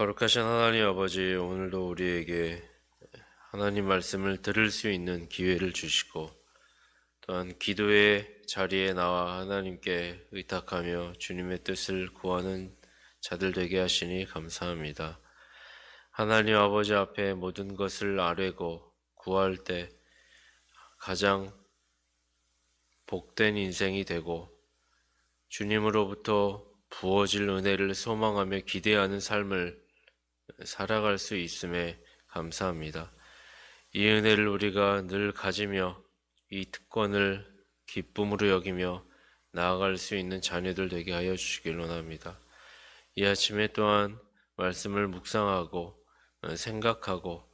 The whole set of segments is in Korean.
거룩하신 하나님 아버지, 오늘도 우리에게 하나님 말씀을 들을 수 있는 기회를 주시고, 또한 기도의 자리에 나와 하나님께 의탁하며 주님의 뜻을 구하는 자들 되게 하시니 감사합니다. 하나님 아버지 앞에 모든 것을 아뢰고 구할 때 가장 복된 인생이 되고 주님으로부터 부어질 은혜를 소망하며 기대하는 삶을 살아갈 수 있음에 감사합니다. 이 은혜를 우리가 늘 가지며 이 특권을 기쁨으로 여기며 나아갈 수 있는 자녀들 되게 하여 주시길 원합니다. 이 아침에 또한 말씀을 묵상하고 어, 생각하고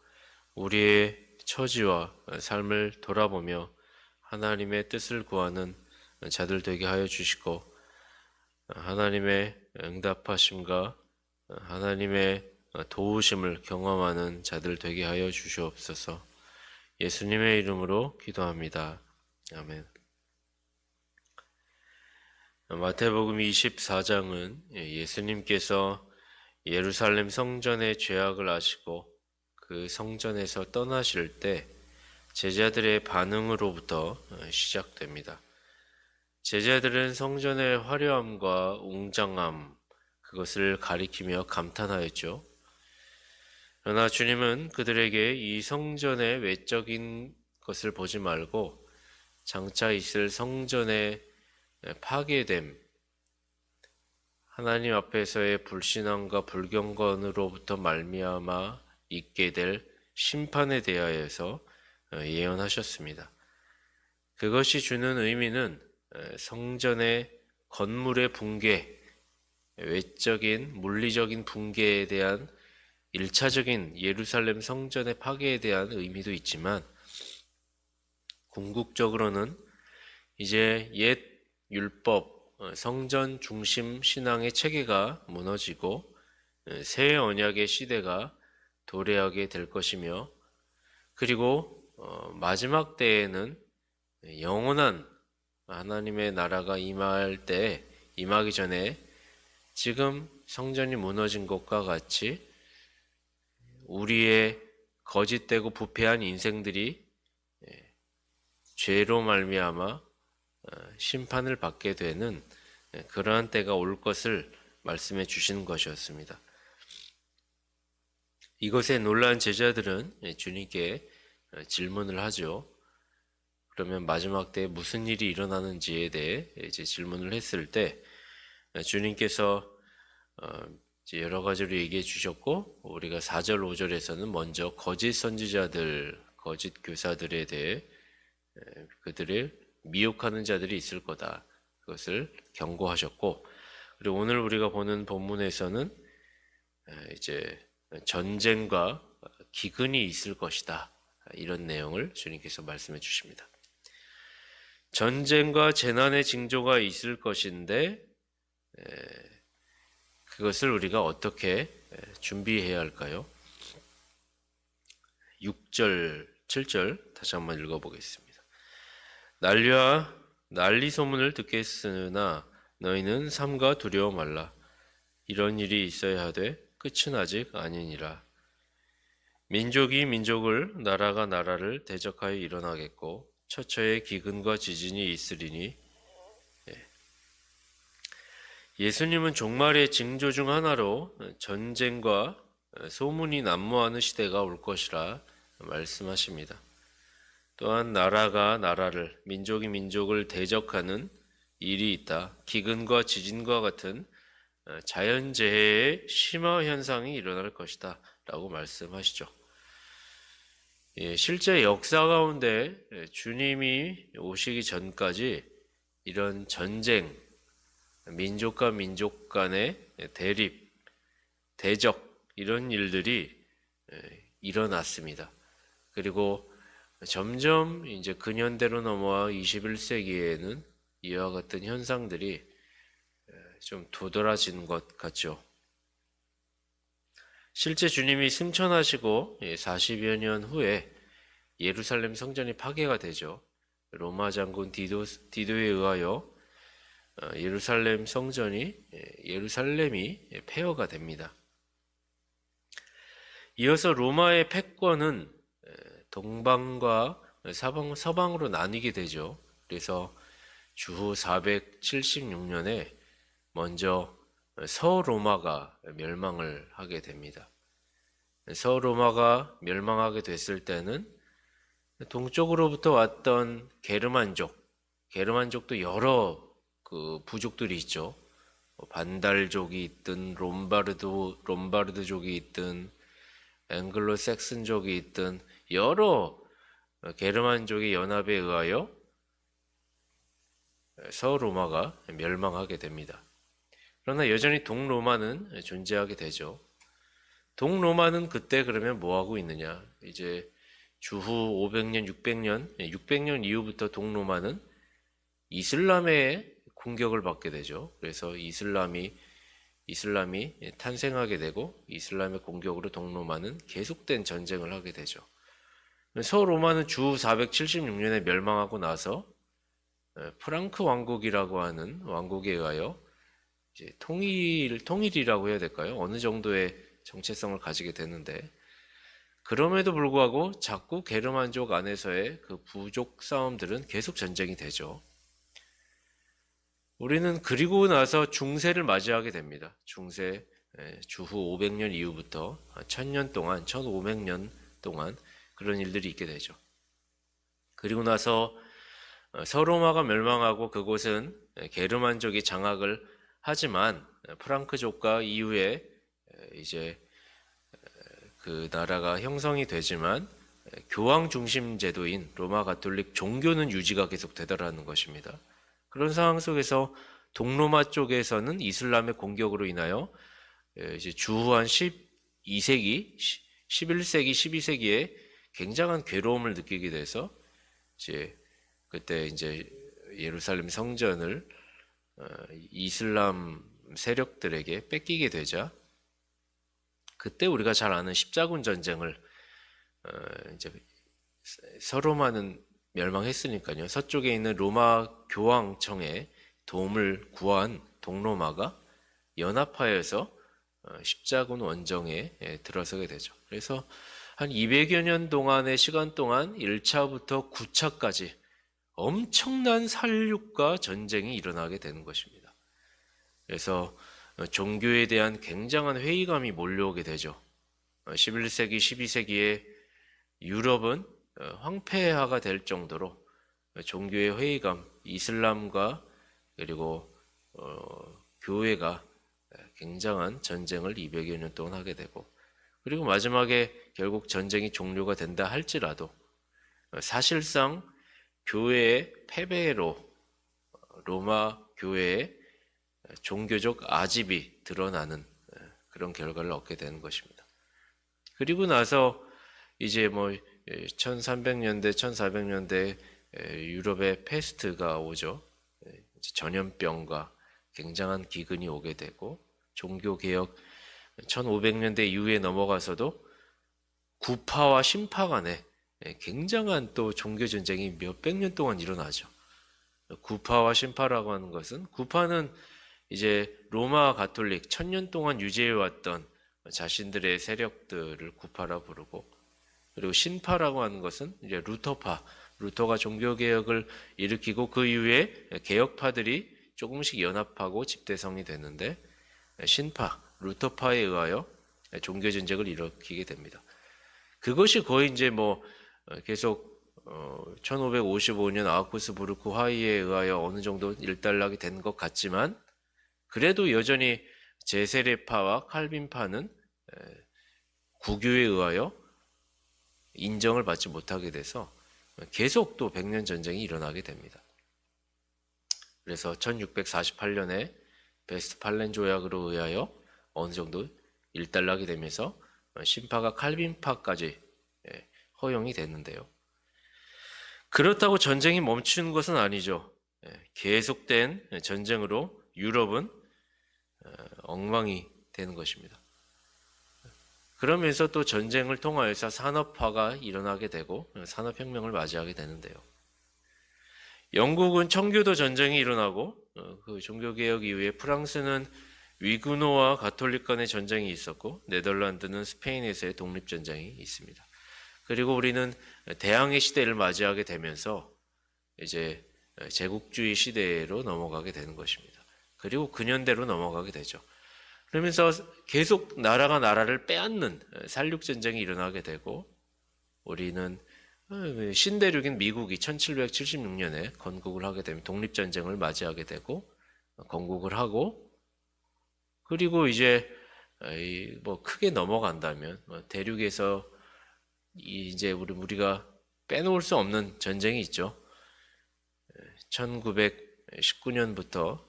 우리의 처지와 삶을 돌아보며 하나님의 뜻을 구하는 자들 되게 하여 주시고 하나님의 응답하심과 하나님의 도우심을 경험하는 자들 되게 하여 주시옵소서. 예수님의 이름으로 기도합니다. 아멘. 마태복음 24장은 예수님께서 예루살렘 성전의 죄악을 아시고 그 성전에서 떠나실 때 제자들의 반응으로부터 시작됩니다. 제자들은 성전의 화려함과 웅장함, 그것을 가리키며 감탄하였죠. 그러나 주님은 그들에게 이 성전의 외적인 것을 보지 말고 장차 있을 성전의 파괴됨, 하나님 앞에서의 불신앙과 불경건으로부터 말미암아 있게 될 심판에 대하여서 예언하셨습니다. 그것이 주는 의미는 성전의 건물의 붕괴, 외적인 물리적인 붕괴에 대한 일차적인 예루살렘 성전의 파괴에 대한 의미도 있지만 궁극적으로는 이제 옛 율법 성전 중심 신앙의 체계가 무너지고 새 언약의 시대가 도래하게 될 것이며 그리고 어, 마지막 때에는 영원한 하나님의 나라가 임할 때 임하기 전에 지금 성전이 무너진 것과 같이 우리의 거짓되고 부패한 인생들이 죄로 말미암아 심판을 받게 되는 그러한 때가 올 것을 말씀해 주시는 것이었습니다. 이것에 놀란 제자들은 주님께 질문을 하죠. 그러면 마지막 때 무슨 일이 일어나는지에 대해 이제 질문을 했을 때 주님께서 이제 여러 가지로 얘기해 주셨고 우리가 4절 5절에서는 먼저 거짓 선지자들, 거짓 교사들에 대해 그들을 미혹하는 자들이 있을 거다. 그것을 경고하셨고 그리고 오늘 우리가 보는 본문에서는 이제 전쟁과 기근이 있을 것이다. 이런 내용을 주님께서 말씀해 주십니다. 전쟁과 재난의 징조가 있을 것인데 그것을 우리가 어떻게 준비해야 할까요? 6절, 7절 다시 한번 읽어보겠습니다. 난리와 난리 소문을 듣겠으나 너희는 삼가 두려워 말라. 이런 일이 있어야 하되 끝은 아직 아니니라. 민족이 민족을 나라가 나라를 대적하여 일어나겠고 처처에 기근과 지진이 있으리니 예수님은 종말의 징조 중 하나로 전쟁과 소문이 난무하는 시대가 올 것이라 말씀하십니다. 또한 나라가 나라를, 민족이 민족을 대적하는 일이 있다. 기근과 지진과 같은 자연재해의 심화 현상이 일어날 것이다. 라고 말씀하시죠. 예, 실제 역사 가운데 주님이 오시기 전까지 이런 전쟁, 민족과 민족 간의 대립, 대적, 이런 일들이 일어났습니다. 그리고 점점 이제 근현대로 넘어와 21세기에는 이와 같은 현상들이 좀 도드라지는 것 같죠. 실제 주님이 승천하시고 40여 년 후에 예루살렘 성전이 파괴가 되죠. 로마 장군 디도, 디도에 의하여 예루살렘 성전이 예루살렘이 폐허가 됩니다. 이어서 로마의 패권은 에, 동방과 서방, 서방으로 나뉘게 되죠. 그래서 주후 476년에 먼저 서로마가 멸망을 하게 됩니다. 서로마가 멸망하게 됐을 때는 동쪽으로부터 왔던 게르만족, 게르만족도 여러 그 부족들이 있죠. 뭐 반달족이 있든 롬바르드 롬바르드족이 있든 앵글로 섹슨족이 있든 여러 게르만족의 연합에 의하여 서로마가 멸망하게 됩니다. 그러나 여전히 동로마는 존재하게 되죠. 동로마는 그때 그러면 뭐 하고 있느냐? 이제 주후 500년, 600년, 600년 이후부터 동로마는 이슬람의 공격을 받게 되죠. 그래서 이슬람이 이슬람이 탄생하게 되고 이슬람의 공격으로 동로마는 계속된 전쟁을 하게 되죠. 서로마는 주 476년에 멸망하고 나서 프랑크 왕국이라고 하는 왕국에 의하여 통일 통일이라고 해야 될까요? 어느 정도의 정체성을 가지게 되는데 그럼에도 불구하고 자꾸 게르만족 안에서의 그 부족 싸움들은 계속 전쟁이 되죠. 우리는 그리고 나서 중세를 맞이하게 됩니다. 중세 예, 주후 500년 이후부터 1000년 동안, 1500년 동안 그런 일들이 있게 되죠. 그리고 나서 어, 서로마가 멸망하고 그곳은 게르만족이 장악을 하지만 프랑크족과 이후에 이제 그 나라가 형성이 되지만 교황 중심 제도인 로마 가톨릭 종교는 유지가 계속 되더라는 것입니다. 그런 상황 속에서 동로마 쪽에서는 이슬람의 공격으로 인하여 이제 주후 한 12세기, 11세기, 12세기에 굉장한 괴로움을 느끼게 돼서 이제 그때 이제 예루살렘 성전을 어, 이슬람 세력들에게 뺏기게 되자 그때 우리가 잘 아는 십자군 전쟁을 어, 이제 서로마는 멸망했으니까요. 서쪽에 있는 로마 교황청에 도움을 구한 동로마가 연합하여서 어, 십자군 원정에 예, 들어서게 되죠. 그래서 한 200여 년 동안의 시간 동안 1차부터 9차까지 엄청난 살육과 전쟁이 일어나게 되는 것입니다. 그래서 어, 종교에 대한 굉장한 회의감이 몰려오게 되죠. 11세기, 12세기에 유럽은 어, 황폐화가 될 정도로 종교의 회의감, 이슬람과 그리고 어, 교회가 굉장한 전쟁을 200여 년 동안 하게 되고 그리고 마지막에 결국 전쟁이 종료가 된다 할지라도 사실상 교회의 패배로 로마 교회의 종교적 아집이 드러나는 그런 결과를 얻게 되는 것입니다. 그리고 나서 이제 뭐 1300년대, 1400년대 유럽의 페스트가 오죠. 전염병과 굉장한 기근이 오게 되고 종교 개혁 1500년대 이후에 넘어가서도 구파와 신파 간에 굉장한 또 종교 전쟁이 몇백 년 동안 일어나죠. 구파와 신파라고 하는 것은 구파는 이제 로마 가톨릭 천년 동안 유지해 왔던 자신들의 세력들을 구파라 부르고 그리고 신파라고 하는 것은 이제 루터파, 루터가 종교 개혁을 일으키고 그 이후에 개혁파들이 조금씩 연합하고 집대성이 되는데 신파, 루터파에 의하여 종교 전쟁을 일으키게 됩니다. 그것이 거의 이제 뭐 계속 1555년 아우쿠스 부르크 화의에 의하여 어느 정도 일단락이 된 것 같지만 그래도 여전히 제세례파와 칼빈파는 구교에 의하여 인정을 받지 못하게 돼서 계속 또 백년 전쟁이 일어나게 됩니다. 그래서 1648년에 베스트팔렌 조약으로 의하여 어느 정도 일단락이 되면서 신파가 칼빈파까지 예, 허용이 됐는데요. 그렇다고 전쟁이 멈추는 것은 아니죠. 예, 계속된 전쟁으로 유럽은 어, 엉망이 되는 것입니다. 그러면서 또 전쟁을 통하여서 산업화가 일어나게 되고 산업혁명을 맞이하게 되는데요. 영국은 청교도 전쟁이 일어나고 어, 그 종교개혁 이후에 프랑스는 위그노와 가톨릭 간의 전쟁이 있었고 네덜란드는 스페인에서의 독립 전쟁이 있습니다. 그리고 우리는 대항해 시대를 맞이하게 되면서 이제 제국주의 시대로 넘어가게 되는 것입니다. 그리고 근현대로 넘어가게 되죠. 그러면서 계속 나라가 나라를 빼앗는 살육 전쟁이 일어나게 되고 우리는 신대륙인 미국이 1776년에 건국을 하게 되면 독립 전쟁을 맞이하게 되고 건국을 하고 그리고 이제 이뭐 크게 넘어간다면 뭐 대륙에서 이제 우리 우리가 빼놓을 수 없는 전쟁이 있죠. 1919년부터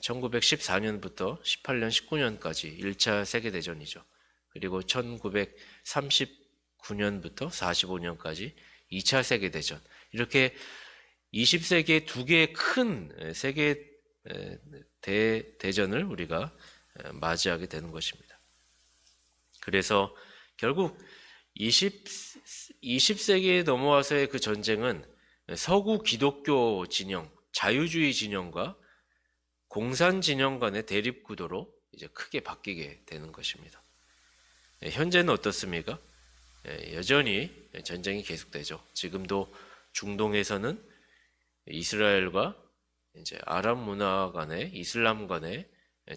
1914년부터 18년 19년까지 1차 세계 대전이죠. 그리고 1939년부터 45년까지 2차 세계 대전. 이렇게 20세기의 두 개의 큰 세계 대, 대전을 우리가 맞이하게 되는 것입니다. 그래서 결국 20, 20세기에 넘어와서의 그 전쟁은 서구 기독교 진영, 자유주의 진영과 공산 진영 간의 대립 구도로 이제 크게 바뀌게 되는 것입니다. 현재는 어떻습니까? 여전히 전쟁이 계속되죠. 지금도 중동에서는 이스라엘과 이제 아랍 문화 간의 이슬람 간의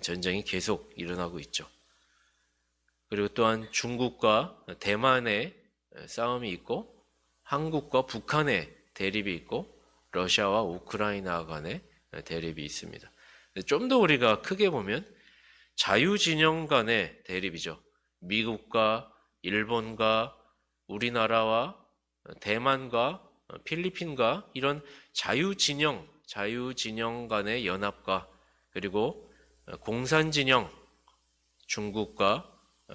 전쟁이 계속 일어나고 있죠. 그리고 또한 중국과 대만의 싸움이 있고 한국과 북한의 대립이 있고 러시아와 우크라이나 간의 대립이 있습니다. 좀 더 우리가 크게 보면 자유진영 간의 대립이죠. 미국과 일본과 우리나라와 대만과 필리핀과 이런 자유진영, 자유진영 간의 연합과 그리고 공산진영, 중국과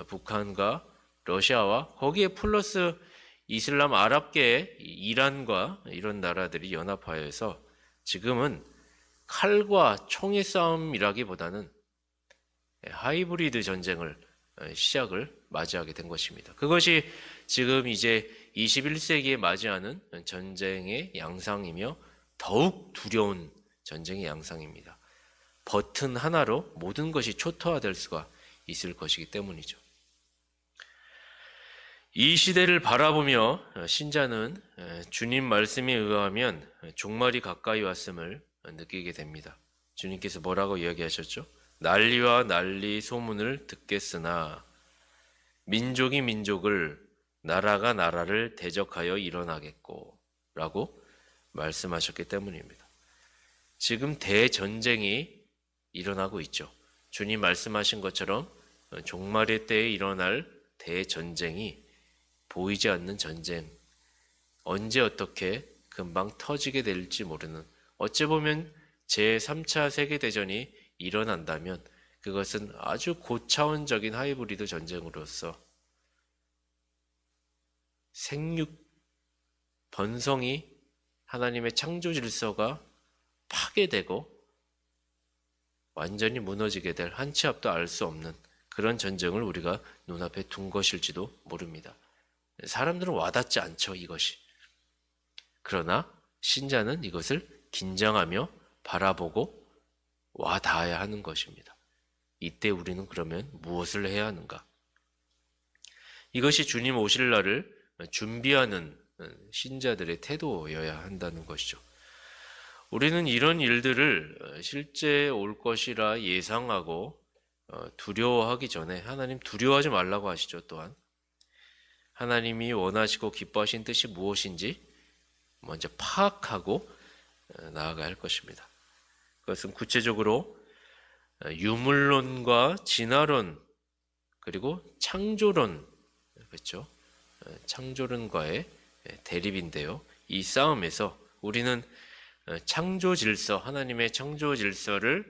북한과 러시아와 거기에 플러스 이슬람 아랍계 이란과 이런 나라들이 연합하여서 지금은 칼과 총의 싸움이라기보다는 하이브리드 전쟁을 시작을 맞이하게 된 것입니다. 그것이 지금 이제 21세기에 맞이하는 전쟁의 양상이며 더욱 두려운 전쟁의 양상입니다. 버튼 하나로 모든 것이 초토화될 수가 있을 것이기 때문이죠. 이 시대를 바라보며 신자는 주님 말씀에 의하면 종말이 가까이 왔음을 느끼게 됩니다. 주님께서 뭐라고 이야기하셨죠? 난리와 난리 소문을 듣겠으나 민족이 민족을 나라가 나라를 대적하여 일어나겠고 라고 말씀하셨기 때문입니다. 지금 대전쟁이 일어나고 있죠. 주님 말씀하신 것처럼 종말의 때에 일어날 대전쟁이 보이지 않는 전쟁, 언제 어떻게 금방 터지게 될지 모르는 어찌 보면 제3차 세계대전이 일어난다면 그것은 아주 고차원적인 하이브리드 전쟁으로서 생육 번성이 하나님의 창조 질서가 파괴되고 완전히 무너지게 될 한 치 앞도 알 수 없는 그런 전쟁을 우리가 눈앞에 둔 것일지도 모릅니다. 사람들은 와닿지 않죠, 이것이. 그러나 신자는 이것을 긴장하며 바라보고 와 닿아야 하는 것입니다. 이때 우리는 그러면 무엇을 해야 하는가? 이것이 주님 오실 날을 준비하는 신자들의 태도여야 한다는 것이죠. 우리는 이런 일들을 실제 올 것이라 예상하고 어, 두려워하기 전에 하나님 두려워하지 말라고 하시죠, 또한. 하나님이 원하시고 기뻐하신 뜻이 무엇인지 먼저 파악하고 어, 나아가야 할 것입니다. 그것은 구체적으로 어, 유물론과 진화론 그리고 창조론 그렇죠? 어, 창조론과의 대립인데요. 이 싸움에서 우리는 창조 질서 하나님의 창조 질서를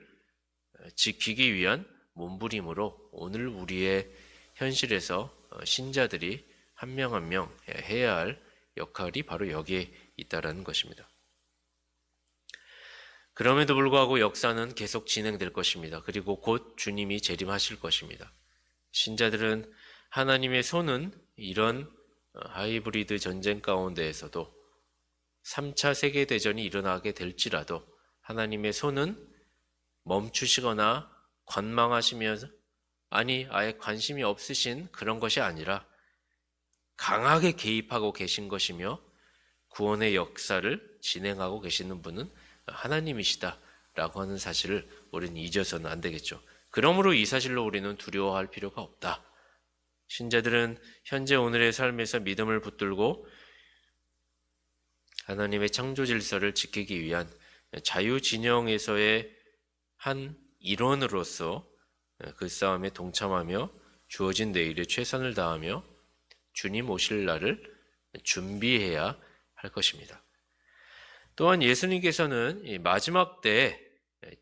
지키기 위한 몸부림으로 오늘 우리의 현실에서 신자들이 한 명 한 명 해야 할 역할이 바로 여기에 있다라는 것입니다. 그럼에도 불구하고 역사는 계속 진행될 것입니다. 그리고 곧 주님이 재림하실 것입니다. 신자들은 하나님의 손은 이런 하이브리드 전쟁 가운데에서도 3차 세계대전이 일어나게 될지라도 하나님의 손은 멈추시거나 건망하시면서 아니 아예 관심이 없으신 그런 것이 아니라 강하게 개입하고 계신 것이며 구원의 역사를 진행하고 계시는 분은 하나님이시다라고 하는 사실을 우리는 잊어서는 안 되겠죠. 그러므로 이 사실로 우리는 두려워할 필요가 없다. 신자들은 현재 오늘의 삶에서 믿음을 붙들고 하나님의 창조 질서를 지키기 위한 자유 진영에서의 한 일원으로서 그 싸움에 동참하며 주어진 내일에 최선을 다하며 주님 오실 날을 준비해야 할 것입니다. 또한 예수님께서는 이 마지막 때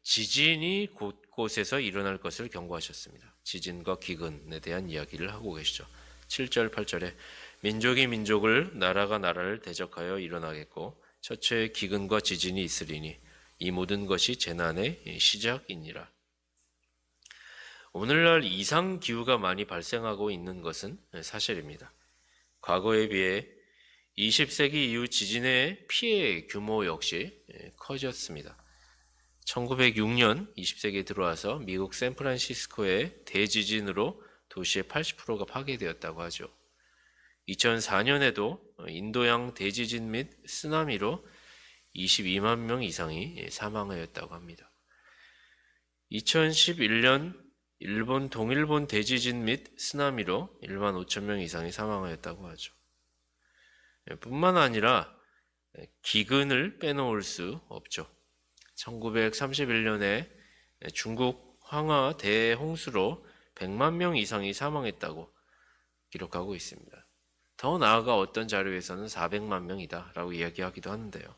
지진이 곳곳에서 일어날 것을 경고하셨습니다. 지진과 기근에 대한 이야기를 하고 계시죠. 7절, 8절에 민족이 민족을 나라가 나라를 대적하여 일어나겠고 처처에 기근과 지진이 있으리니 이 모든 것이 재난의 시작이니라. 오늘날 이상 기후가 많이 발생하고 있는 것은 사실입니다. 과거에 비해 20세기 이후 지진의 피해 규모 역시 커졌습니다. 1906년 20세기에 들어와서 미국 샌프란시스코의 대지진으로 도시의 80%가 파괴되었다고 하죠. 2004년에도 인도양 대지진 및 쓰나미로 22만 명 이상이 사망하였다고 합니다. 2011년 일본 동일본 대지진 및 쓰나미로 1만 5천 명 이상이 사망하였다고 하죠. 뿐만 아니라 기근을 빼놓을 수 없죠. 1931년에 중국 황하 대홍수로 100만 명 이상이 사망했다고 기록하고 있습니다. 더 나아가 어떤 자료에서는 400만 명이다라고 이야기하기도 하는데요.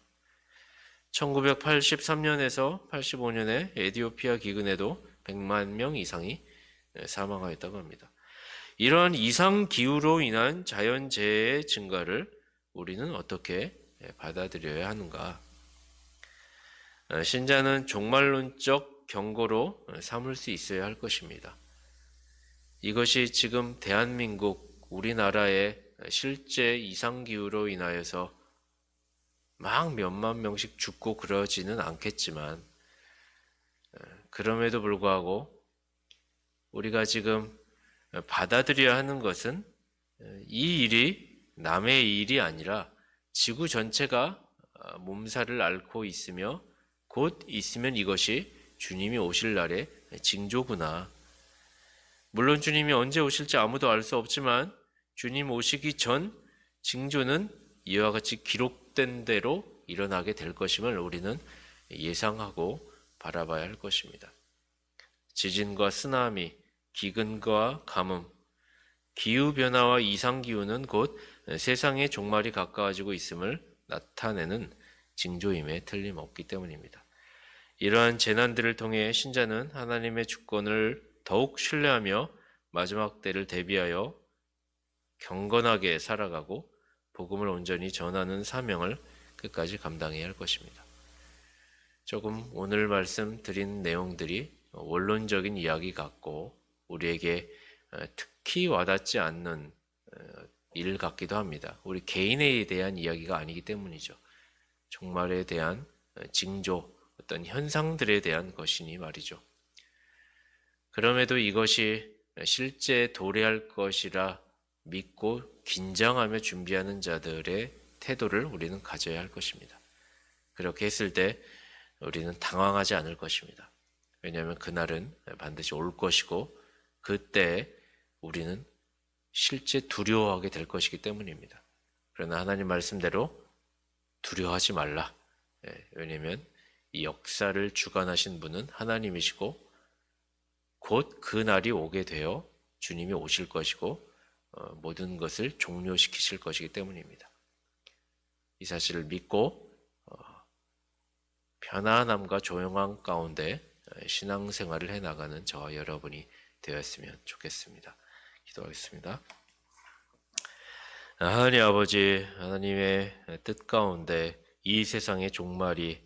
1983년에서 85년에 에디오피아 기근에도 100만 명 이상이 사망하였다고 합니다. 이러한 이상 기후로 인한 자연재해의 증가를 우리는 어떻게 받아들여야 하는가? 신자는 종말론적 경고로 삼을 수 있어야 할 것입니다. 이것이 지금 대한민국 우리나라의 실제 이상 기후로 인하여서 막 몇만 명씩 죽고 그러지는 않겠지만 그럼에도 불구하고 우리가 지금 받아들여야 하는 것은 이 일이 남의 일이 아니라 지구 전체가 몸살을 앓고 있으며 곧 있으면 이것이 주님이 오실 날의 징조구나. 물론 주님이 언제 오실지 아무도 알 수 없지만 주님 오시기 전 징조는 이와 같이 기록된 대로 일어나게 될 것임을 우리는 예상하고 바라봐야 할 것입니다. 지진과 쓰나미, 기근과 가뭄, 기후 변화와 이상 기후는 곧 세상의 종말이 가까워지고 있음을 나타내는 징조임에 틀림없기 때문입니다. 이러한 재난들을 통해 신자는 하나님의 주권을 더욱 신뢰하며 마지막 때를 대비하여 경건하게 살아가고 복음을 온전히 전하는 사명을 끝까지 감당해야 할 것입니다. 조금 오늘 말씀드린 내용들이 원론적인 이야기 같고 우리에게 특히 와닿지 않는 일 같기도 합니다. 우리 개인에 대한 이야기가 아니기 때문이죠. 종말에 대한 징조, 어떤 현상들에 대한 것이니 말이죠. 그럼에도 이것이 실제 도래할 것이라 믿고 긴장하며 준비하는 자들의 태도를 우리는 가져야 할 것입니다. 그렇게 했을 때 우리는 당황하지 않을 것입니다. 왜냐하면 그날은 반드시 올 것이고 그때 우리는 실제 두려워하게 될 것이기 때문입니다. 그러나 하나님 말씀대로 두려워하지 말라. 예, 왜냐하면 이 역사를 주관하신 분은 하나님이시고 곧 그 날이 오게 되어 주님이 오실 것이고 어, 모든 것을 종료시키실 것이기 때문입니다. 이 사실을 믿고 어, 편안함과 조용함 가운데 어, 신앙생활을 해나가는 저와 여러분이 되었으면 좋겠습니다. 기도하겠습니다. 하나님 아버지, 하나님의 뜻 가운데 이 세상의 종말이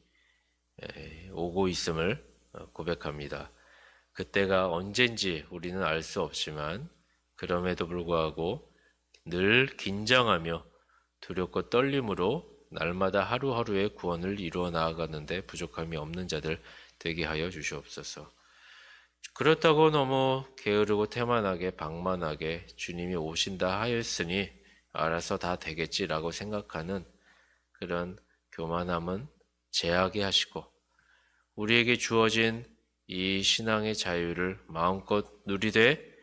오고 있음을 고백합니다. 그때가 언젠지 우리는 알 수 없지만 그럼에도 불구하고 늘 긴장하며 두렵고 떨림으로 날마다 하루하루의 구원을 이루어 나아가는데 부족함이 없는 자들 되게 하여 주시옵소서. 그렇다고 너무 게으르고 태만하게 방만하게 주님이 오신다 하였으니 알아서 다 되겠지라고 생각하는 그런 교만함은 제하게 하시고 우리에게 주어진 이 신앙의 자유를 마음껏 누리되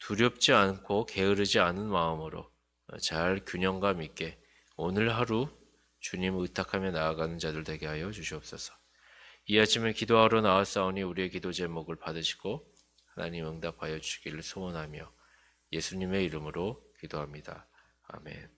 두렵지 않고 게으르지 않은 마음으로 잘 균형감 있게 오늘 하루 주님 의탁하며 나아가는 자들 되게 하여 주시옵소서. 이 아침에 기도하러 나왔사오니 우리의 기도 제목을 받으시고 하나님 응답하여 주기를 소원하며 예수님의 이름으로 기도합니다. 아멘.